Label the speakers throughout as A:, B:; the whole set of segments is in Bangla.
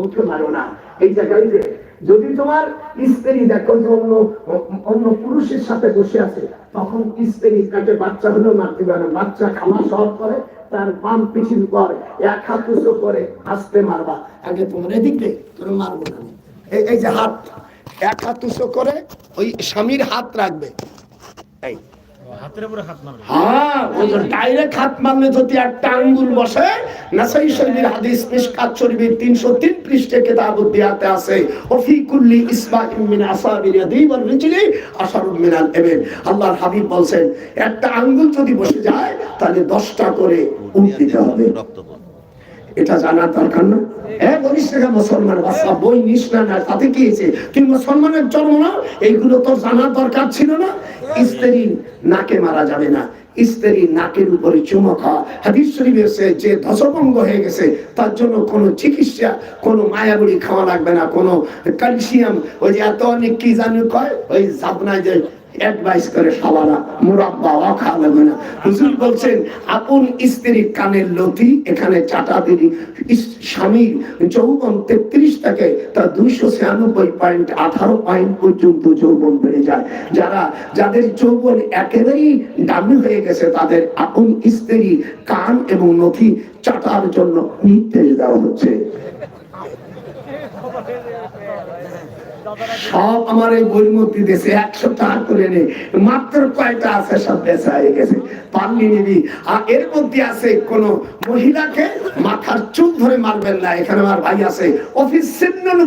A: মুখে মারো না। এই জায়গায় যে যদি তোমার স্ত্রী দেখো যে অন্য অন্য পুরুষের সাথে বসে আছে, তখন স্ত্রী কাটে বাচ্চা হলেও মারতে পারে বাচ্চা খাওয়া সব করে, তার বাম পিছিয়ে পর এক হাত উঁচু করে আসতে মারবা। আগে তোমার এদিক, তোর মারবো না। এই এই যে হাত এক হাত উঁচু করে ওই স্বামীর হাত রাখবে। এই হ্যাঁ ওই যে ডাইরেক্ট হাত মারলে যদি একটা আঙ্গুল বসে নাসাই শরীফের হাদিস মিশকাত শরীফের 303 পৃষ্ঠে কিতাব দিয়াতে আছে ওফি কুল্লি ইসবাইম মিন আসাবির ইয়াদি ওয়াল রিজলি আশারুম মিনাল ইবিল। আল্লাহর হাবিব বলছেন একটা আঙ্গুল যদি বসে যায় তাহলে 10টা করে উঠ হবে।
B: রক্তপণ
A: এটা জানার দরকার না। খাওয়া যে হয়ে গেছে, তার জন্য কোনো চিকিৎসা, কোনো মায়াবুড়ি খাওয়া লাগবে না, কোনো ক্যালসিয়াম, ওই যে এত অনেক কি জানি কয়, ওই জাপনায় যে অ্যাডভাইস করে মুরাব্বা না হুজুর বলছেন, আপন কানের লতি, এখানে চাটা দিলি স্বামীর যৌবন তেত্রিশ থেকে দুইশো ছিয়ানব্বই পয়েন্ট আঠারো পয়েন্ট পর্যন্ত যৌবন বেড়ে যায়। যারা, যাদের যৌবন একেবারেই ডামি হয়ে গেছে, তাদের আপন স্ত্রী কান এবং নথি চাটার জন্য নির্দেশ দেওয়া হচ্ছে। সব আমার এই একশো টাকা করে মাত্র কয়টা আছে সব হয়ে গেছে। নিবি। আর এর মধ্যে আছে কোন মহিলাকে মাথার চুল ধরে মারবেন না। এখানে আমার ভাই আছে। অফিস সিন্নুল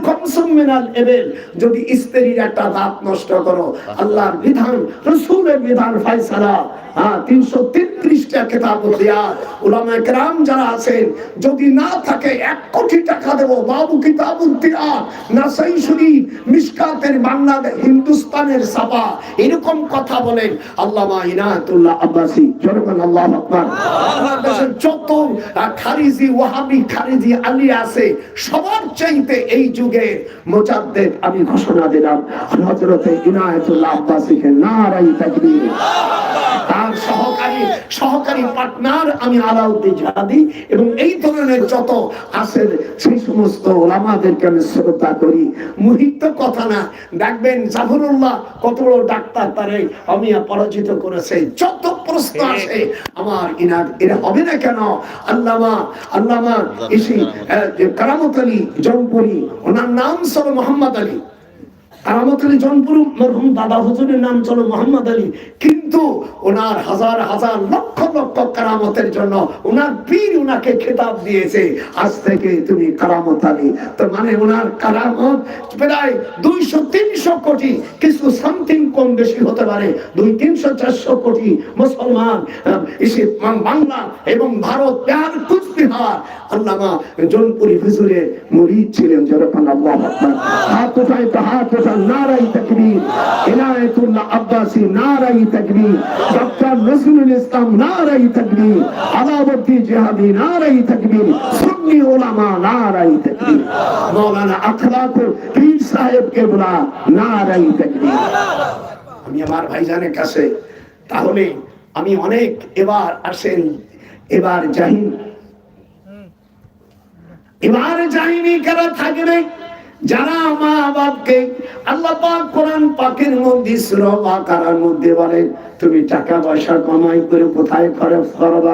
A: এবেল। যদি স্ত্রীর একটা দাঁত নষ্ট করো, আল্লাহর বিধান, রসুলের বিধান, ফাইসালা। হ্যাঁ তিনশো তেত্রিশটা কেতাব দেয়া ওলামা একরাম যারা আছেন যদি না থাকে এক কোটি টাকা দেবো। বাবু কিতাব দিয়া নাসাই শরীফ মিসকাতের বাংলাদেশ হিন্দুস্তানের সাপা। এরকম কথা বলেন আল্লামা ইনায়াতুল্লাহ আব্বাসী জনগণ আল্লাহ আকবার। বাংলাদেশের যত খারিজি ওয়াহাবি খারিজি আলী আছে সবার চাইতে এই যুগে মোজাদ্দেদ আমি ঘোষণা দিলাম হজরতে ইনায়াতুল্লাহ আব্বাসীকে নারাই তাকবীর। তার সহকারী সহকারী পার্টনার আমি আলাউদ্দিন জাহাদি এবং এই ধরনের যত আছেন সেই সমস্ত ওলামাদেরকে আমি শ্রদ্ধা করি। মুহিত কথা না। দেখবেন জাফরুল্লাহ কত বড় ডাক্তার তারে অমিয়া পরাজিত করেছে। যত প্রশ্ন আসে আমার ইনার এরা হবে না কেন? আল্লামা আল্লামা ইসি কারামত আলী জনপুরি ওনার নাম ছিল মোহাম্মদ আলী। কারামত আলী জনপুর মরহুম দাদা হুজুরের নাম চলো মোহাম্মদ আলী। কিন্তু ওনার হাজার হাজার লক্ষ লক্ষ কারামতের জন্য ওনার পীর ওনাকে খেতাব দিয়েছে। আজ থেকে তুমি কারামত আলী। তো মানে ওনার কারামত প্রায় দুইশো, তিনশো কোটি, কিছু সামথিং কম বেশি হতে পারে। দুই, তিনশো, চারশো কোটি মুসলমান বাংলা এবং ভারত প্যার কুচবিহার। আল্লামা জনপুরি হুজুরের মুরিদ ছিলেন যেরকম আল্লাহ হাত উঠায় তো হাত উঠা নারাই তাকবীর। ইনায়েতুল্লাহ আব্বাসী, নারাই তাকবীর। ডক্টর নজরুল ইসলাম নারাই তাকবীর আলাউদ্দি জিহাদি নারাই তাকবীর সুন্নি ওলামা নারাই তাকবীর মাওলানা আখলাকুল পীর সাহেব কেবলা নারাই তাকবীর আমি আমার ভাইজানের কাছে তাহলে আমি অনেক এবার আসেন এবার জাহিন। এবার যায়নি কারা থাকবে? যারা মা বাপকে আল্লাহ পাক কোরআন পাকের মধ্যে, সুরা বাকারার মধ্যে বলে, তুমি টাকা পয়সা কমাই করে কোথায় করে করবা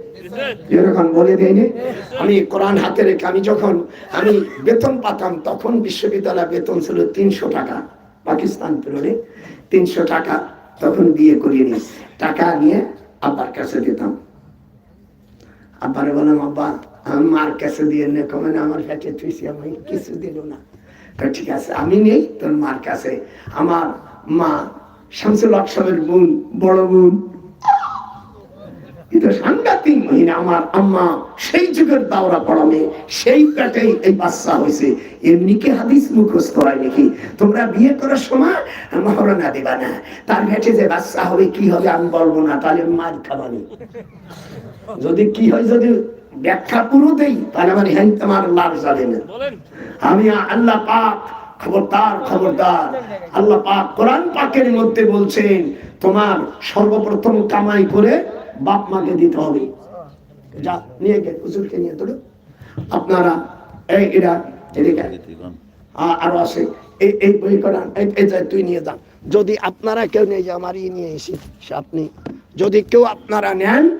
A: এরকম বলে দেয়নি। আমি কোরআন হাতে রেখে আমি যখন আমি বেতন পাতাম, তখন বিশ্ববিদ্যালয় বেতন ছিল তিনশো টাকা, পাকিস্তান তিনশো টাকা। তখন বিয়ে করিয়ে টাকা নিয়ে আব্বার কাছে দিতাম। আব্বারে বললাম, আব্বা মার কাছে দিয়ে নে, কমেন আমার কাছে তুই আমি কিছু দিল না। তো ঠিক আছে, আমি নেই, তোর মার কাছে। আমার মা শামসুল আকসামের বোন, বড় বোন এটা সাংঘাতিক মহিনা আমার আম্মা সেই যুগের দাওরা পড়ামে সেই পেটেই এই বাচ্চা হয়েছে। এমনি কি হাদিস মুখস্থ হয় নাকি? তোমরা বিয়ে করার সময় মহরণা দেবা না। তার পেটে যে বাচ্চা হবে কি হবে আমি বলব না তাহলে মার খাবানি যদি কি হয় যদি ব্যাখ্যা পুরো দেই তাহলে আমার হ্যাঁ তোমার লাভ যাবে না। আমি আল্লাহ পাক খবরদার খবরদার। আল্লাহ পাক কোরআন পাকের মধ্যে বলছেন তোমার সর্বপ্রথম কামাই করে বাপ মাকে দিতে হবে। যা নিয়ে গে হুজুরকে নিয়ে তোলো আপনারা, এই এরা এদিকে। আরও আছে। এই এই বই করান এই- তুই নিয়ে যান যদি আপনারা কেউ নিয়ে যান আমার নিয়ে এসে আপনি। যদি কেউ আপনারা নেন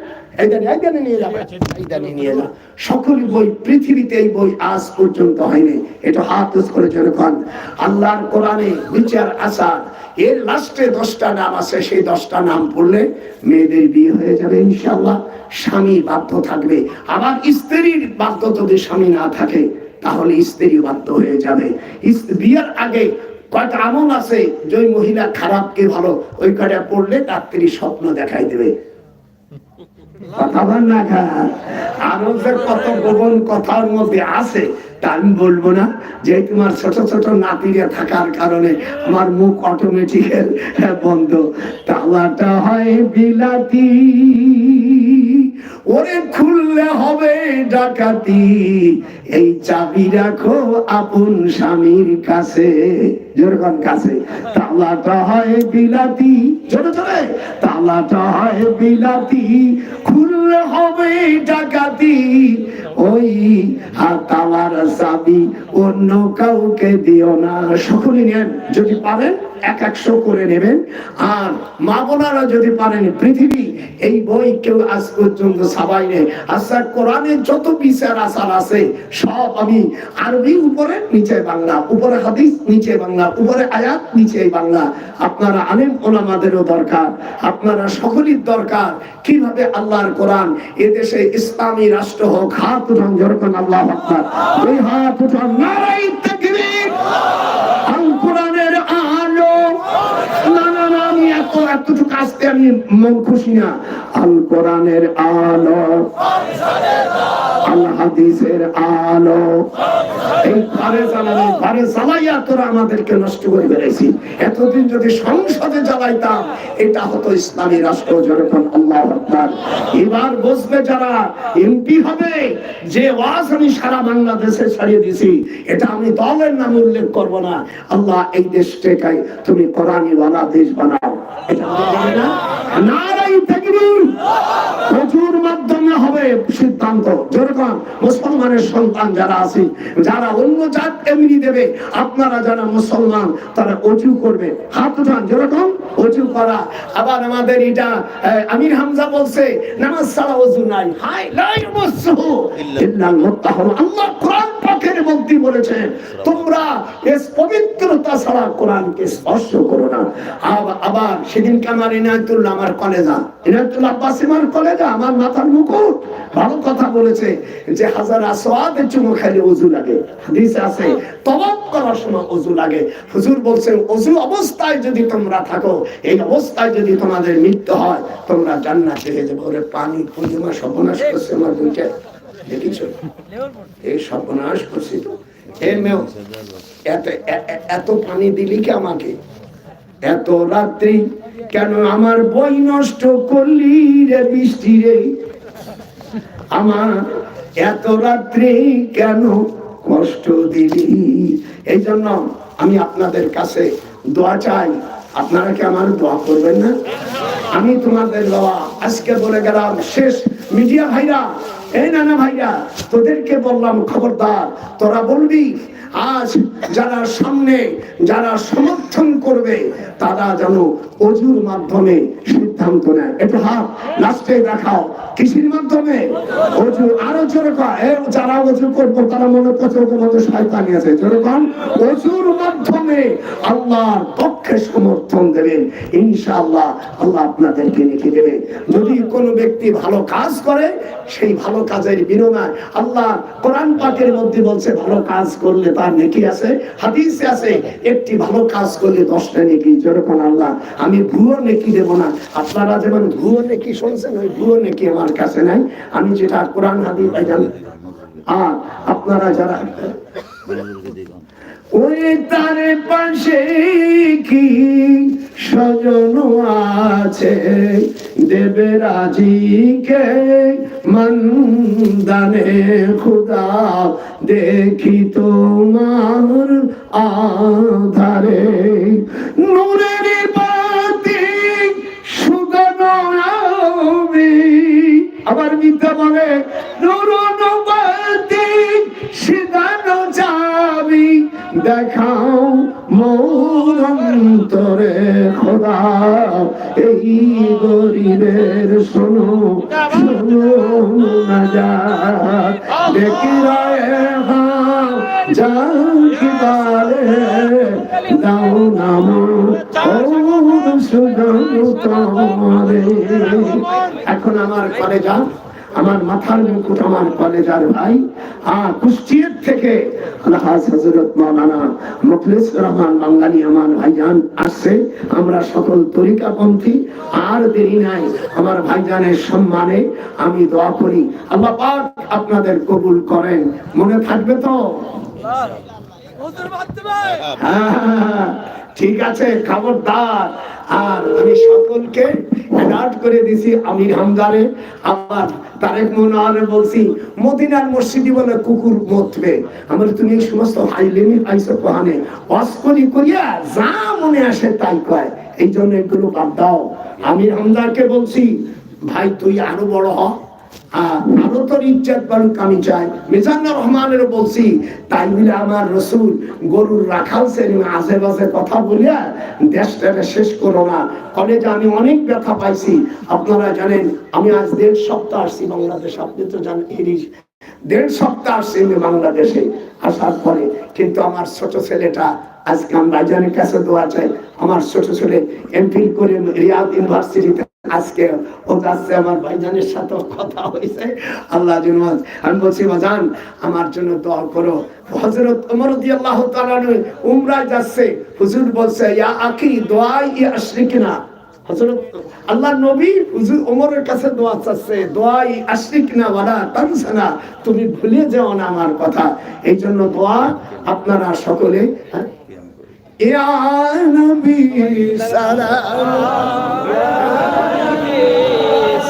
A: সকল বই, পৃথিবীতে এই বই আজ পর্যন্ত হয়নি। এটা হাত উঁচ করে যখন আল্লাহর কোরআনে বিচার আসার এর লাস্টে দশটা নাম আছে, সেই দশটা নাম পড়লে মেয়েদের বিয়ে হয়ে যাবে ইনশাল্লাহ স্বামী বাধ্য থাকবে। আবার স্ত্রীর বাধ্য যদি স্বামী না থাকে, তাহলে স্ত্রী বাধ্য হয়ে যাবে। বিয়ের আগে কয়টা আমল আছে? যে মহিলা খারাপ কে ভালো, ওই কয়টা পড়লে ডাক্তারি স্বপ্ন দেখাই দেবে। কথা বল না। আরও যে কত গোপন কথার মধ্যে আছে তা আমি বলব না যে তোমার ছোট ছোট নাতিরে থাকার কারণে আমার মুখ অটোমেটিক্যাল বন্ধ। তালাটা হয় বিলাতি। ওরে খুললে হবে ডাকাতি। এই চাবি রাখো আপন স্বামীর কাছে। যেরকম কাছে। তালাটা হয় বিলাতি। জোরে জোরে। তালাটা হয় বিলাতি। খুললে হবে ডাকাতি। ওই আর তালার চাবি অন্য কাউকে দিও না। সকলে নেন, যদি পারেন। এক একশো করে নেবেন। আর যদি পারেন, পৃথিবী এই বই কেউ আজ পর্যন্ত সাবাই নেই আচ্ছা কোরআনের যত বিচার আসার আছে, সব আমি আরবি উপরে, নিচে বাংলা, উপরে হাদিস, নিচে বাংলা, উপরে আয়াত নিচে বাংলা। আপনারা আলেম ওলামাদেরও দরকার, আপনারা সকলের দরকার। কীভাবে আল্লাহর কোরআন এদেশে ইসলামী রাষ্ট্র হোক, হাত উঠান যেরকম আল্লাহ আকবার। ওই হাত উঠান নারাই তাকবীর আল কোরআনের আলো না না না আমি এত আমি মন খুশি না। আল কোরআনের আলো। আল হাদিসের আলো। এই ঘরে জ্বালানো, ঘরে জ্বালাইয়া তোরা আমাদেরকে নষ্ট করে বেড়েছি এতদিন যদি সংসদে জ্বালাইতাম, এটা হতো ইসলামী রাষ্ট্র যেরকম আল্লাহ এবার বসবে যারা, এমপি হবে, যে ওয়াজ আমি সারা বাংলাদেশে ছাড়িয়ে দিছি এটা আমি দলের নাম উল্লেখ করব না। আল্লাহ এই দেশটাকে তুমি কোরআনী দেশ বানাও। এটা আমি জানি না নারাই তাকবীর মাধ্যমে হবে সিদ্ধান্ত। যেরকম মুসলমানের সন্তান যারা আছে, যারা অন্য জাত এমনি দেবে, আপনারা যারা মুসলমান, তারা অজু করবে। হাত উঠান যেরকম অজু করা। আবার আমাদের এটা আমির হামজা বলছে, নামাজ অজু নাই। হাই লাই মুসহু আল্লাহ কোরআন তোমরা এস পবিত্রতা ছাড়া কোরআনকে স্পর্শ করো না। আবার আমার ইনায়তুল্লাহ আমার কলেজা। ইনায়তুল্লাহ আব্বাস আমার কলেজা, আমার মাথার মুকুট। ভালো কথা বলেছে যে হাজার আসওয়াদের চুমো খাইলে অজু লাগে। হাদিসে আছে, তওয়াব করার সময় অজু লাগে। হুজুর বলছেন অজু অবস্থায় যদি তোমরা থাকো, এই অবস্থায় যদি তোমাদের মৃত্যু হয়, তোমরা জান্নাতে হয়ে যাবে। ওরে পানি, পূর্ণিমা, সর্বনাশ করছে আমার দুইটা। দেখিছো? এই সর্বনাশ করছি তো। এ মেয়েও এত এত পানি দিলি কি আমাকে? এত রাত্রি কেন আমার বই নষ্ট করলি রে বৃষ্টি রে? আমার এত রাত্রি কেন কষ্ট দিলি? এই জন্য আমি আপনাদের কাছে দোয়া চাই। আপনারা কি আমার দোয়া করবেন না? আমি তোমাদের বাবা, আজকে বলে গেলাম, শেষ মিডিয়া ভাইরা, এই নানা ভাইরা, তোদেরকে বললাম, খবরদার, তোরা বলবি আজ যারা সামনে, যারা সমর্থন করবে, তারা যেন অজুর মাধ্যমে সিদ্ধান্ত নেয়। একটু হাত লাস্টে দেখাও। কৃষির মাধ্যমে? অজু আরও যেরকম যারা অজু করব, তারা মনে করছে মতো শয়তানি আছে। যেরকম অজুর মাধ্যমে আল্লাহর পক্ষে সমর্থন দেবেন। ইনশাআল্লাহ আল্লাহ আপনাদেরকে লিখে দেবে। যদি কোনো ব্যক্তি ভালো কাজ করে, সেই ভালো কাজের বিনিময় আল্লাহ কোরআন পাকের মধ্যে বলছে, ভালো কাজ করলে একশোটা নেকি আছে। হাদিসে আছে, একটি ভালো কাজ করলে দশটা নেকি। যেরকম আল্লাহ, আমি ভুয়ো নেকি দেব না। আপনারা যেমন ভুয়ো নেকি শুনছেন, ওই ভুয়ো নেকি আমার কাছে নাই। আমি যেটা কোরআন হাদিস আর আপনারা যারা ওই তার পাশে কি সজন আছে? দেবে রাজিকে মন্দানে খুদা? দেখি তোমার আধারে। নূরের বাতি আমি। আবার মিথ্যা বলে, নুরুনু বাতি সিদানো যাবি দেখাও মোর অন্তরে খোদা। এই গরিবের শোনো শোনো না যা দেখি রায় দাও নাম তোমারে। এখন আমার কলেজা আমার মাথার মুকুট আমার কলেজার ভাই। আর কুষ্টিয়ার থেকে আলহাজ হজরত মৌলানা মুখলিস রহমান বাঙালি আমার ভাইজান আসছে। আমরা সকল তরিকাপন্থী আর দেরি নাই আমার ভাইজানের সম্মানে আমি দোয়া করি। আল্লাহ পাক আপনাদের কবুল করেন। মনে থাকবে তো? হ্যাঁ, ঠিক আছে, খবরদার। আর আমি সকলকে অ্যালার্ট করে দিছি আমির হামদারে। আবার তারেক মনোয়ারে বলছি, মদিনার মসজিদি বলে কুকুর মতবে আমার তুমি এই সমস্ত হাইলেমি পাইছো কোহানে? অস্করি করিয়া যা মনে আসে তাই কয়। এই জন্য এগুলো বাদ দাও। আমির হামদারকে বলছি, ভাই তুই আরও বড় হ। আমার আজ দেড় সপ্তাহ আসছি বাংলাদেশ। তো দেড় সপ্তাহ বাংলাদেশে আসার পরে। কিন্তু আমার ছোট ছেলেটা, আজকে আমি ভাইজানের কাছে দোয়া চাই, আমার ছোট ছেলে এমফিল করে রিয়াদ ইউনিভার্সিটিতে আজকে ও যাচ্ছে আমার ভাইজানের সাথে কথা হয়েছে। আল্লাহ আমি বলছি বাজান আমার জন্য দোয়া করো। হজরত উমরায় যাচ্ছে। হুজুর বলছে, ইয়া আখি দোয়া ই আশরিকনা হযরত আল্লাহ নবী হুজুর ওমরের কাছে দোয়া চাচ্ছে দোয়া ই আশরিকনা ওয়ালা তানসানা, তুমি ভুলে যাও না আমার কথা। এই জন্য দোয়া আপনারা সকলে হ্যাঁ? ইয়া নবী সালাম।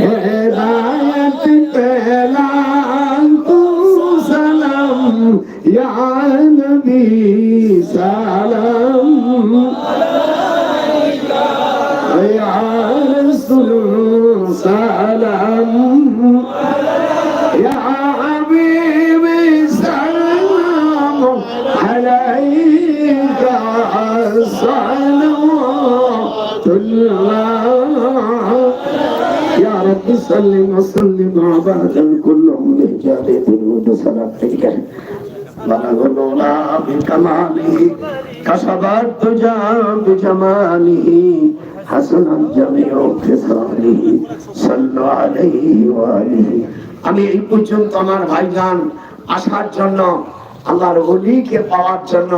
A: Yeah. رب صل وسلم عباد كلهم بجارة الود صلاتك بلغ الأولى بكماله كسب الدجى بجماله حسن الجميع خصاله صلوا عليه وآله
C: আমি এই পর্যন্ত আমার ভাইজান আসার জন্য আল্লাহর অলিকে পাওয়ার জন্য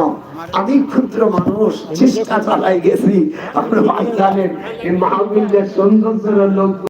C: আমি ক্ষুদ্র মানুষ চেষ্টা চালাই গেছি আপনার ভাইজানের এই মাহবিলের সৌন্দর্যের লোক